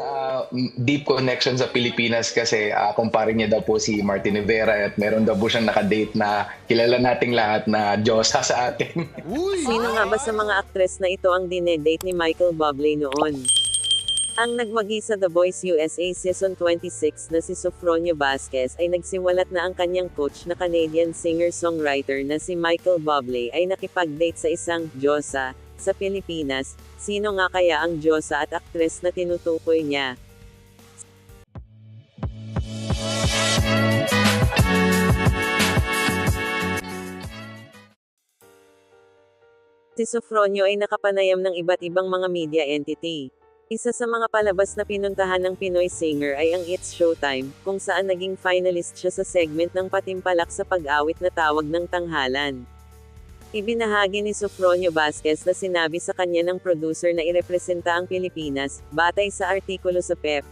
ah, deep connection sa Pilipinas kasi uh, kumpare niya daw po si Martin Rivera at meron daw po siyang nakadate na kilala nating lahat na Diyosa sa atin. Uy! Sino nga ba sa mga aktres na ito ang dinedate ni Michael Bublé noon? Ang nagwagi sa The Voice USA Season 26 na si Sofronio Vasquez ay nagsiwalat na ang kanyang coach na Canadian singer-songwriter na si Michael Bublé ay nakipag-date sa isang Diyosa sa Pilipinas. Sino nga kaya ang Diyosa at aktres na tinutukoy niya? Si Sofronio ay nakapanayam ng iba't ibang mga media entity. Isa sa mga palabas na pinuntahan ng Pinoy singer ay ang It's Showtime, kung saan naging finalist siya sa segment ng patimpalak sa pag-awit na tawag ng tanghalan. Ibinahagi ni Sofronio Vasquez na sinabi sa kanya ng producer na irepresenta ang Pilipinas, batay sa artikulo sa PEP.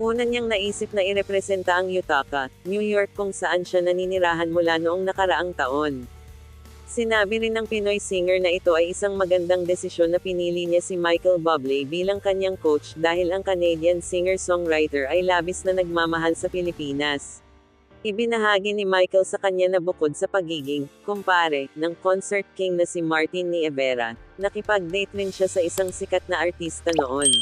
Una niyang naisip na irepresenta ang Utica, New York kung saan siya naninirahan mula noong nakaraang taon. Sinabi rin ng Pinoy singer na ito ay isang magandang desisyon na pinili niya si Michael Bublé bilang kanyang coach dahil ang Canadian singer-songwriter ay labis na nagmamahal sa Pilipinas. Ibinahagi ni Michael sa kanya na bukod sa pagiging, kumpare, ng concert king na si Martin Nievera, nakipag-date rin siya sa isang sikat na artista noon.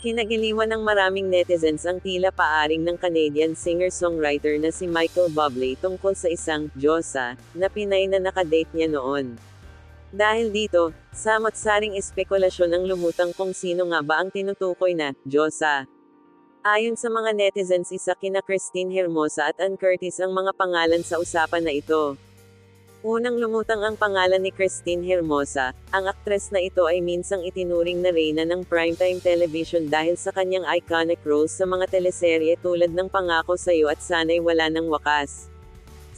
Kinagiliwan ng maraming netizens ang tila paaring ng Canadian singer-songwriter na si Michael Bublé tungkol sa isang Diyosa na Pinay na nakadate niya noon. Dahil dito, samot-saring espekulasyon ang lumutang kung sino nga ba ang tinutukoy na Diyosa. Ayon sa mga netizens isa kina Christine Hermosa at Ann Curtis ang mga pangalan sa usapan na ito. Unang lumutang ang pangalan ni Christine Hermosa, ang aktres na ito ay minsang itinuring na reyna ng primetime television dahil sa kanyang iconic roles sa mga teleserye tulad ng Pangako Sa'yo at Sana'y Wala ng Wakas.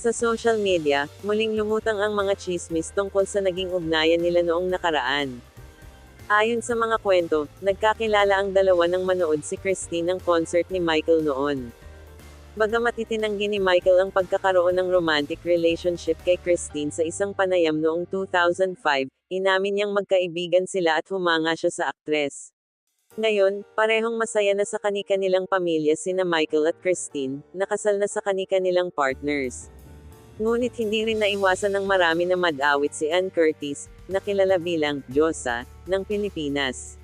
Sa social media, muling lumutang ang mga chismis tungkol sa naging ugnayan nila noong nakaraan. Ayon sa mga kwento, nagkakilala ang dalawa ng manood si Christine ng concert ni Michael noon. Bagamat itinanggi ni Michael ang pagkakaroon ng romantic relationship kay Christine sa isang panayam noong 2005, inamin niyang magkaibigan sila at humanga siya sa aktres. Ngayon, parehong masaya na sa kani-kanilang pamilya sina Michael at Christine, nakasal na sa kani-kanilang partners. Ngunit hindi rin naiwasan ng marami na madawit si Ann Curtis, na kilala bilang Diyosa ng Pilipinas.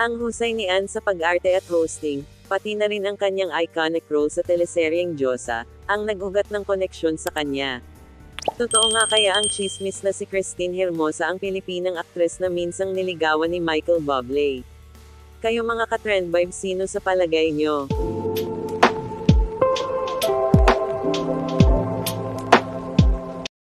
Ang husay ni Ann sa pag-arte at hosting, pati na rin ang kanyang iconic role sa teleseryeng Diyosa, ang nag-ugat ng koneksyon sa kanya. Totoo nga kaya ang chismis na si Christine Hermosa ang Pilipinang aktres na minsang niligawan ni Michael Bublé. Kayo mga ka-trend vibe sino sa palagay nyo?